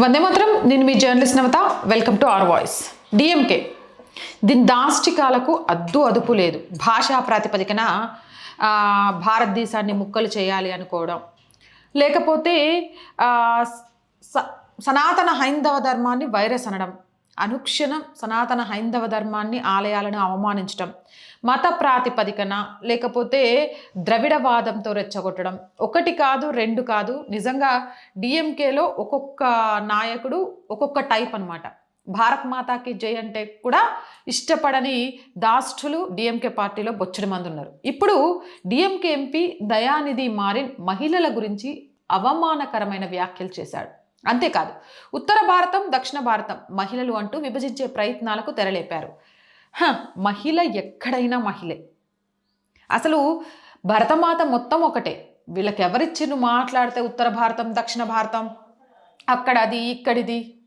వందే మాత్రం. నేను మీ journalist Navata welcome to R voice. DMK దీని దాష్టికాలకు అద్దు అదుపు లేదు. భాషా ప్రాతిపదికన భారతదేశాన్ని ముక్కలు చేయాలి అనుకోవడం. లేకపోతే స- సనాతన హైందవ ధర్మాన్ని వైరస్ అనడం. అనుక్షణం సనాతన హైందవ ధర్మాన్ని ఆలయాలను అవమానించడం మత ప్రాతిపదికన లేకపోతే ద్రవిడవాదంతో రెచ్చగొట్టడం. ఒకటి కాదు రెండు కాదు నిజంగా డిఎంకేలో ఒక్కొక్క నాయకుడు ఒక్కొక్క టైప్ అన్నమాట. భారత్ మాతాకి జై అంటే కూడా ఇష్టపడని దాష్టులు డిఎంకే పార్టీలో బొచ్చడి మంది ఉన్నారు. ఇప్పుడు డిఎంకే ఎంపీ దయానిధి మారిన్ మహిళల గురించి అవమానకరమైన వ్యాఖ్యలు చేశాడు. అంతేకాదు ఉత్తర భారతం దక్షిణ భారతం మహిళలు అంటూ విభజించే ప్రయత్నాలకు తెరలేపారు. హ, మహిళ ఎక్కడైనా మహిళే. అసలు భరతమాత మొత్తం ఒకటే. వీళ్ళకి మాట్లాడితే ఉత్తర భారతం దక్షిణ భారతం? అక్కడ అది ఇక్కడిది?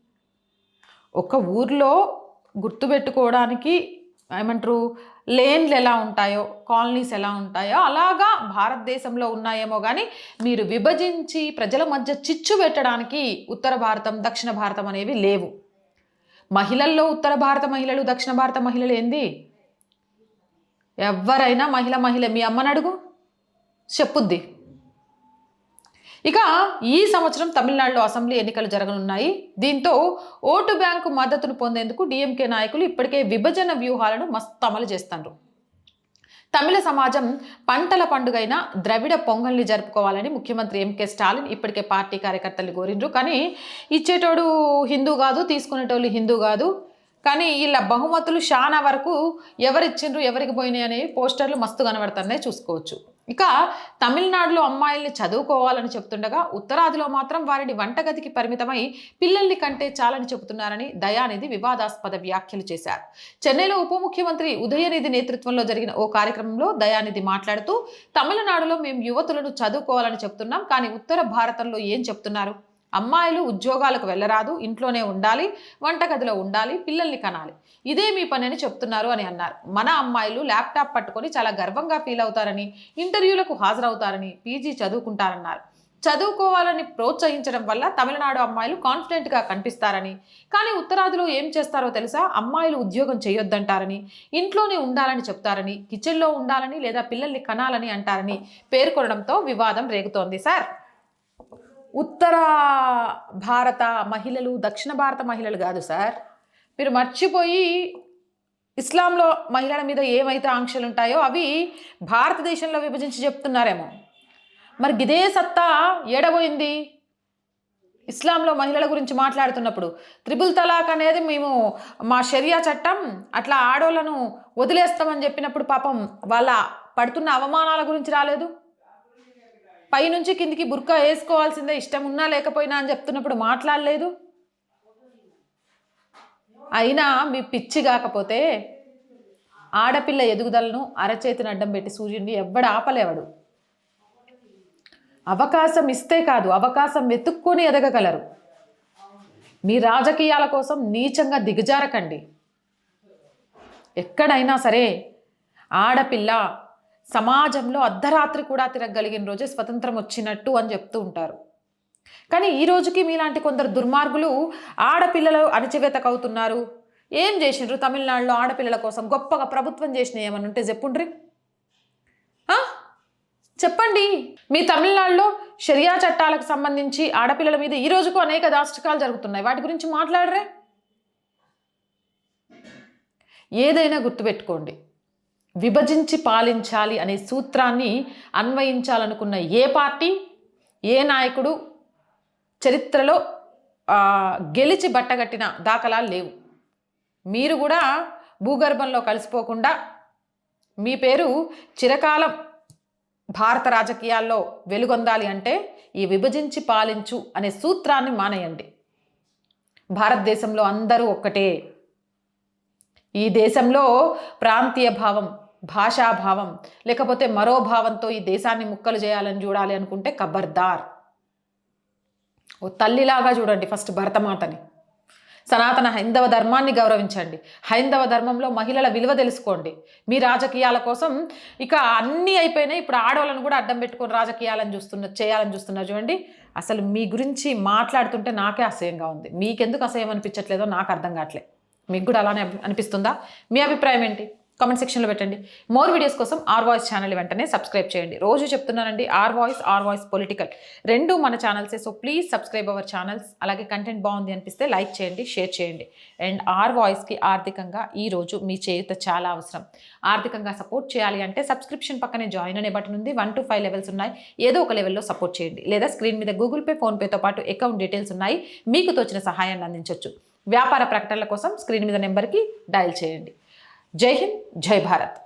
ఒక ఊర్లో గుర్తుపెట్టుకోవడానికి ఏమంటారు లేన్లు ఎలా ఉంటాయో కాలనీస్ ఎలా ఉంటాయో అలాగా భారతదేశంలో ఉన్నాయేమో కానీ మీరు విభజించి ప్రజల మధ్య చిచ్చు పెట్టడానికి ఉత్తర భారతం దక్షిణ భారతం అనేవి లేవు. మహిళల్లో ఉత్తర భారత మహిళలు దక్షిణ భారత మహిళలు ఏంది? ఎవరైనా మహిళ మహిళ మీ అమ్మని అడుగు చెప్పుద్ది. ఇక ఈ సంవత్సరం తమిళనాడులో అసెంబ్లీ ఎన్నికలు జరగనున్నాయి. దీంతో ఓటు బ్యాంకు మద్దతును పొందేందుకు డిఎంకే నాయకులు ఇప్పటికే విభజన వ్యూహాలను మస్తు అమలు చేస్తున్నారు తమిళ సమాజం పంటల పండుగైన ద్రవిడ పొంగల్ని జరుపుకోవాలని ముఖ్యమంత్రి ఎంకే స్టాలిన్ ఇప్పటికే పార్టీ కార్యకర్తలు కోరిండ్రు. కానీ ఇచ్చేటోడు హిందూ కాదు తీసుకునేటోళ్ళు హిందూ కాదు. కానీ వీళ్ళ బహుమతులు చాలా వరకు ఎవరిచ్చిండ్రు ఎవరికి పోయినాయి అనేవి పోస్టర్లు మస్తు కనబడుతున్నాయి. చూసుకోవచ్చు. ఇక తమిళనాడులో అమ్మాయిల్ని చదువుకోవాలని చెప్తుండగా ఉత్తరాదిలో మాత్రం వారిని వంటగదికి పరిమితమై పిల్లల్ని కంటే చాలని చెబుతున్నారని దయానిధి వివాదాస్పద వ్యాఖ్యలు చేశారు. చెన్నైలో ఉప ముఖ్యమంత్రి ఉదయనిధి నేతృత్వంలో జరిగిన ఓ కార్యక్రమంలో దయానిధి మాట్లాడుతూ తమిళనాడులో మేము యువతులను చదువుకోవాలని చెప్తున్నాం కానీ ఉత్తర భారతంలో ఏం చెప్తున్నారు? అమ్మాయిలు ఉద్యోగాలకు వెళ్ళరాదు ఇంట్లోనే ఉండాలి వంటగదిలో ఉండాలి పిల్లల్ని కనాలి. ఇదే మీ పని అని చెప్తున్నారు అని అన్నారు. మన అమ్మాయిలు ల్యాప్టాప్ పట్టుకొని చాలా గర్వంగా ఫీల్ అవుతారని ఇంటర్వ్యూలకు హాజరవుతారని పీజీ చదువుకుంటారన్నారు. చదువుకోవాలని ప్రోత్సహించడం వల్ల తమిళనాడు అమ్మాయిలు కాన్ఫిడెంట్గా కనిపిస్తారని కానీ ఉత్తరాదిలో ఏం చేస్తారో తెలుసా? అమ్మాయిలు ఉద్యోగం చేయొద్దంటారని ఇంట్లోనే ఉండాలని చెప్తారని కిచెన్లో ఉండాలని లేదా పిల్లల్ని కనాలని అంటారని పేర్కొనడంతో వివాదం రేగుతోంది సార్. ఉత్తర భారత మహిళలు దక్షిణ భారత మహిళలు కాదు సార్. మీరు మర్చిపోయి ఇస్లాంలో మహిళల మీద ఏమైతే ఆంక్షలు ఉంటాయో అవి భారతదేశంలో విభజించి చెప్తున్నారేమో. మరి ఇదే సత్తా ఏడబోయింది? ఇస్లాంలో మహిళల గురించి మాట్లాడుతున్నప్పుడు త్రిపుల్ తలాక్ అనేది మేము మా షరియా చట్టం అట్లా ఆడోళ్ళను వదిలేస్తామని చెప్పినప్పుడు పాపం వాళ్ళ పడుతున్న అవమానాల గురించి రాలేదు? పైనుంచి కిందికి బుర్కా వేసుకోవాల్సిందే ఇష్టం ఉన్నా లేకపోయినా అని చెప్తున్నప్పుడు మాట్లాడలేదు? అయినా మీ పిచ్చి కాకపోతే ఆడపిల్ల ఎదుగుదలను అరచేతిని అడ్డం పెట్టి సూర్యుడిని ఎవ్వడు ఆపలేవడు. అవకాశం ఇస్తే కాదు అవకాశం వెతుక్కొని ఎదగగలరు. మీ రాజకీయాల కోసం నీచంగా దిగజారకండి. ఎక్కడైనా సరే ఆడపిల్ల సమాజంలో అర్ధరాత్రి కూడా తిరగగలిగిన రోజే స్వతంత్రం వచ్చినట్టు అని చెప్తూ ఉంటారు. కానీ ఈ రోజుకి మీలాంటి కొందరు దుర్మార్గులు ఆడపిల్లలు అణచివేతకు అవుతున్నారు ఏం చేసిండ్రు తమిళనాడులో ఆడపిల్లల కోసం? గొప్పగా ప్రభుత్వం చేసిన ఏమని ఉంటే చెప్పుండ్రి? చెప్పండి. మీ తమిళనాడులో షరియా చట్టాలకు సంబంధించి ఆడపిల్లల మీద ఈ రోజుకు అనేక దాష్టికాలు జరుగుతున్నాయి. వాటి గురించి మాట్లాడరే. ఏదైనా గుర్తుపెట్టుకోండి. విభజించి పాలించాలి అనే సూత్రాన్ని అన్వయించాలనుకున్న ఏ పార్టీ ఏ నాయకుడు చరిత్రలో గెలిచి బట్టగట్టిన దాఖలాలు లేవు. మీరు కూడా భూగర్భంలో కలిసిపోకుండా మీ పేరు చిరకాలం భారత రాజకీయాల్లో వెలుగొందాలి అంటే ఈ విభజించి పాలించు అనే సూత్రాన్ని మానేయండి. భారతదేశంలో అందరూ ఒక్కటే. ఈ దేశంలో ప్రాంతీయ భావం భాషాభావం లేకపోతే మరో భావంతో ఈ దేశాన్ని ముక్కలు చేయాలని చూడాలి అనుకుంటే కబర్దార్. ఓ తల్లిలాగా చూడండి ఫస్ట్ భరతమాతని. సనాతన హైందవ ధర్మాన్ని గౌరవించండి. హైందవ ధర్మంలో మహిళల విలువ తెలుసుకోండి. మీ రాజకీయాల కోసం ఇక అన్నీ అయిపోయినాయి. ఇప్పుడు ఆడవాళ్ళను కూడా అడ్డం పెట్టుకొని రాజకీయాలను చూస్తున్న చేయాలని చూస్తున్నారు చూడండి. అసలు మీ గురించి మాట్లాడుతుంటే నాకే అసహ్యంగా ఉంది. మీకెందుకు అసహ్యం అనిపించట్లేదో నాకు అర్థం కావట్లే. మీకు కూడా అలానే అనిపిస్తుందా? మీ అభిప్రాయం ఏంటి? కామెంట్ సెక్షన్లో పెట్టండి. మోర్ వీడియోస్ కోసం ఆర్ వాయిస్ ఛానల్ వెంటనే సబ్స్క్రైబ్ చేయండి. రోజు చెప్తున్నానండి R voice R voice political రెండు మన ఛానల్సే so please subscribe our channels అలాగే కంటెంట్ బాగుంది అనిపిస్తే లైక్ చేయండి షేర్ చేయండి. అండ్ ఆర్ వాయిస్కి ఆర్థికంగా ఈ రోజు మీ చేయుత చాలా అవసరం. ఆర్థికంగా సపోర్ట్ చేయాలి అంటే సబ్స్క్రిప్షన్ పక్కనే జాయిన్ అనే బటన్ ఉంది. వన్ టు ఫైవ్ లెవెల్స్ ఉన్నాయి. ఏదో ఒక లెవెల్లో సపోర్ట్ చేయండి. లేదా స్క్రీన్ మీద గూగుల్ పే ఫోన్పేతో పాటు అకౌంట్ డీటెయిల్స్ ఉన్నాయి. మీకు తోచిన సహాయాన్ని అందించవచ్చు వ్యాపార ప్రకటనల కోసం స్క్రీన్ మీద నెంబర్కి డయల్ చేయండి. జై హింద్ జై భారత్